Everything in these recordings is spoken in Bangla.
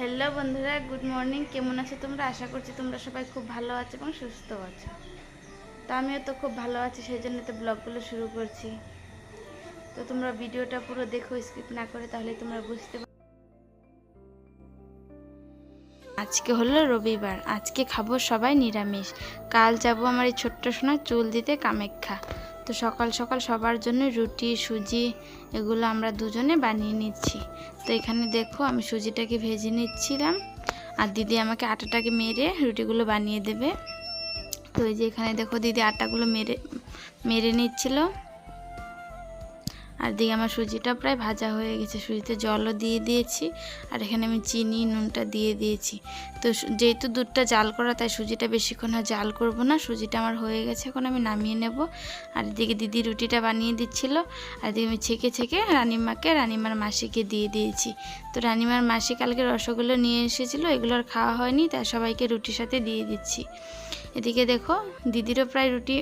হ্যালো বন্ধুরা, গুড মর্নিং। কেমন আছো তোমরা? আশা করছি তোমরা সবাই খুব ভালো আছো এবং সুস্থ আছো। তো আমিও তো খুব ভালো আছি, সেই জন্য তো ব্লগগুলো শুরু করছি। তো তোমরা ভিডিওটা পুরো দেখো, স্কিপ না করে, তাহলে তোমরা বুঝতে আজকে হলো রবিবার, আজকে খাব সবাই নিরামিষ। কাল যাব আমার এই ছোট্ট সোনা চুল দিতে কামাখ্যা। তো সকাল সকাল সবার জন্য রুটি, সুজি এগুলো আমরা দুজনে বানিয়ে নিচ্ছি। তো এখানে দেখো আমি সুজিটাকে ভেজে নিচ্ছিলাম। আর দিদি আমাকে আটাটাকে মেরে রুটিগুলো বানিয়ে দেবে। তো এই যে এখানে দেখো দিদি আটাগুলো মেরে মেরে নিচ্ছিল। আর দিকে আমার সুজিটা প্রায় ভাজা হয়ে গেছে। সুজিতে জলও দিয়ে দিয়েছি আর এখানে আমি চিনি, নুনটা দিয়ে দিয়েছি। তো যেহেতু দুধটা জাল করা, তাই সুজিটা বেশিক্ষণ আর জাল করব না। সুজিটা আমার হয়ে গেছে, এখন আমি নামিয়ে নেব। আর এদিকে দিদি রুটিটা বানিয়ে দিচ্ছিল। আর এদিকে আমি ছেঁকে ছেঁকে রানিমাকে, রানিমার মাসিকে দিয়ে দিয়েছি। তো রানিমার মাসি কালকে রসগোল্লা নিয়ে এসেছিল, এগুলো আর খাওয়া হয়নি, তাই সবাইকে রুটির সাথে দিয়ে দিচ্ছি। এদিকে দেখো, দিদিরও প্রায় রুটি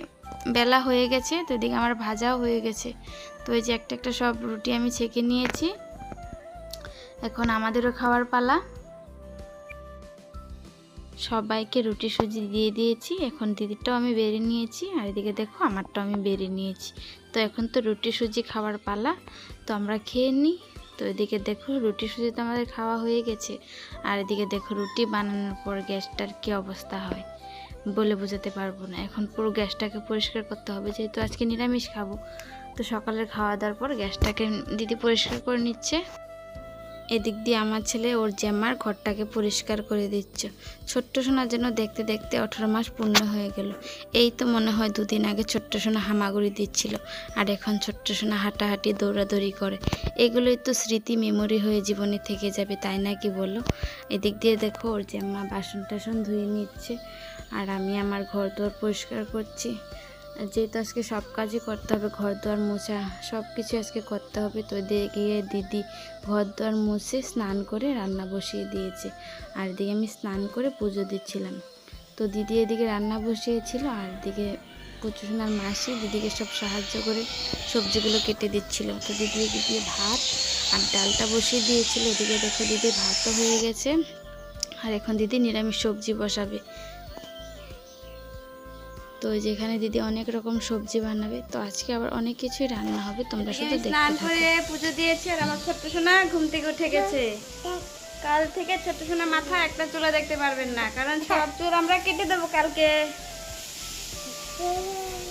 বেলা হয়ে গেছে, তো এদিকে আমার ভাজাও হয়ে গেছে। তো এই যে একটা একটা সব রুটি আমি ছেঁকে নিয়েছি। এখন আমাদেরও খাওয়ার পালা। সবাইকে রুটি সুজি দিয়ে দিয়েছি, এখন দিদিরটাও আমি বেড়ে নিয়েছি, আর এদিকে দেখো আমারটাও আমি বেড়ে নিয়েছি। তো এখন তো রুটি সুজি খাওয়ার পালা, তো আমরা খেয়ে নিই। তো এদিকে দেখো রুটি সুজি তো আমাদের খাওয়া হয়ে গেছে, আর এদিকে দেখো রুটি বানানোর পর গ্যাসটার কী অবস্থা হয়। বলে বোঝাতে পারব না। এখন পুরো গ্যাসটাকে পরিষ্কার করতে হবে, যেহেতু আজকে নিরামিষ খাব। তো সকালের খাওয়া দাওয়ার পর গ্যাসটাকে দিদি পরিষ্কার করে নিচ্ছে। এদিক দিয়ে আমার ছেলে ওর জামার ঘরটাকে পরিষ্কার করে দিচ্ছে। ছোট্ট সোনার জন্য দেখতে দেখতে আঠারো মাস পূর্ণ হয়ে গেল। এই তো মনে হয় দুদিন আগে ছোট্ট সোনা হামাগুড়ি দিচ্ছিল, আর এখন ছোট্ট সোনা হাঁটাহাঁটি, দৌড়াদৌড়ি করে। এগুলোই তো স্মৃতি মেমোরি হয়ে জীবনে থেকে যাবে, তাই না কি বলো? এদিক দিয়ে দেখো ওর জামা বাসন টাসন ধুয়ে নিচ্ছে, আর আমি আমার ঘর দোর পরিষ্কার করছি। যেহেতু আজকে সব কাজই করতে হবে ঘর দুয়ার মোছা সব কিছু আজকে করতে হবে। তো দিয়ে গিয়ে দিদি ঘর দুয়ার মুছে স্নান করে রান্না বসিয়ে দিয়েছে। আর এদিকে আমি স্নান করে পুজো দিচ্ছিলাম। তো দিদি এদিকে রান্না বসিয়েছিল, আর এদিকে পুচুসোনার মাসি দিদিকে সব সাহায্য করে সবজিগুলো কেটে দিচ্ছিল। তো দিদি দিয়ে ভাত আর ডালটা বসিয়ে দিয়েছিল। এদিকে দেখো দিদি ভাতও হয়ে গেছে। আর এখন দিদি নিরামিষ সবজি বসাবে। তো যেখানে দিদি অনেক রকম সবজি বানাবে তো আজকে আবার অনেক কিছুই রান্না হবে তোমরা শুধু দেখতে স্নান করে পুজো দিয়েছি আর আমার ছোট্ট সোনা ঘুম থেকে উঠে গেছে। কাল থেকে ছোট্ট সোনা মাথা একটা চুলা দেখতে পারবেন না কারণ সব চুল আমরা কেটে দেবো কালকে।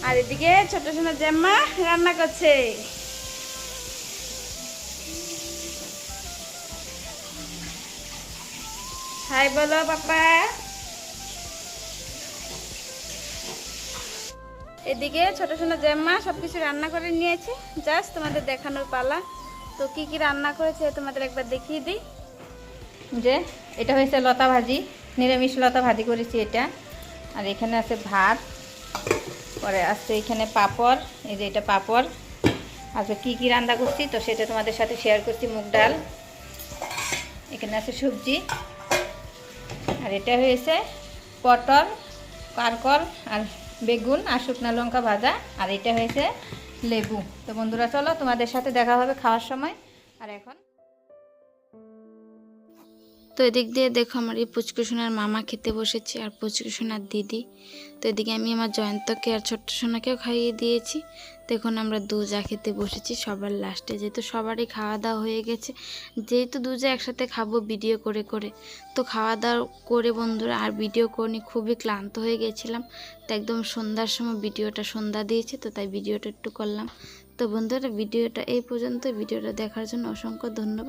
আর এদিকে ছোট্ট সোনা জাম্মা রান্না করছে। হাই বলো পাপা। এদিকে ছোট ছোট জ্যাম্মা সব কিছু রান্না করে নিয়েছি। জাস্ট তোমাদের দেখানোর পালা। তো কি কি রান্না করেছে তোমাদের একবার দেখিয়ে দিই। যে এটা হয়েছে লতা ভাজি, নিরামিষ লতা ভাজি করেছি এটা। আর এখানে আছে ভাত, পরে আছে এখানে পাপড়, এই যে এটা পাপড়। আচ্ছা কি কি রান্না করছি? তো সেটা তোমাদের সাথে শেয়ার করছি, মুগ ডাল। এখানে আছে সবজি। আর এটা হয়েছে পটল কারকল আর বেগুন আর শুকনো লঙ্কা ভাজা, আর এটা হয়েছে লেবু। তো বন্ধুরা, চলো তোমাদের সাথে দেখা হবে খাওয়ার সময়। আর এখন তো এদিক দিয়ে দেখো আমার এই পুচকুসোনার মামা খেতে বসেছে আর পুচকুসোনার দিদি। তো এদিকে আমি আমার জয়ন্তকে আর ছোট্ট সোনাকেও খাইয়ে দিয়েছি। দেখুন আমরা দুজা খেতে বসেছি, সবার লাস্টে যেহেতু সবারই খাওয়া দাওয়া হয়ে গেছে, যেহেতু দুজা একসাথে খাব ভিডিও করে করে। তো খাওয়া দাওয়া করে বন্ধুরা আর ভিডিও করিনি খুবই ক্লান্ত হয়ে গেছিলাম, তো একদম সন্ধ্যার সময় ভিডিওটা সন্ধ্যা দিয়েছে, তো তাই ভিডিওটা একটু করলাম। তো বন্ধুরা ভিডিওটা এই পর্যন্ত ভিডিওটা দেখার জন্য অসংখ্য ধন্যবাদ।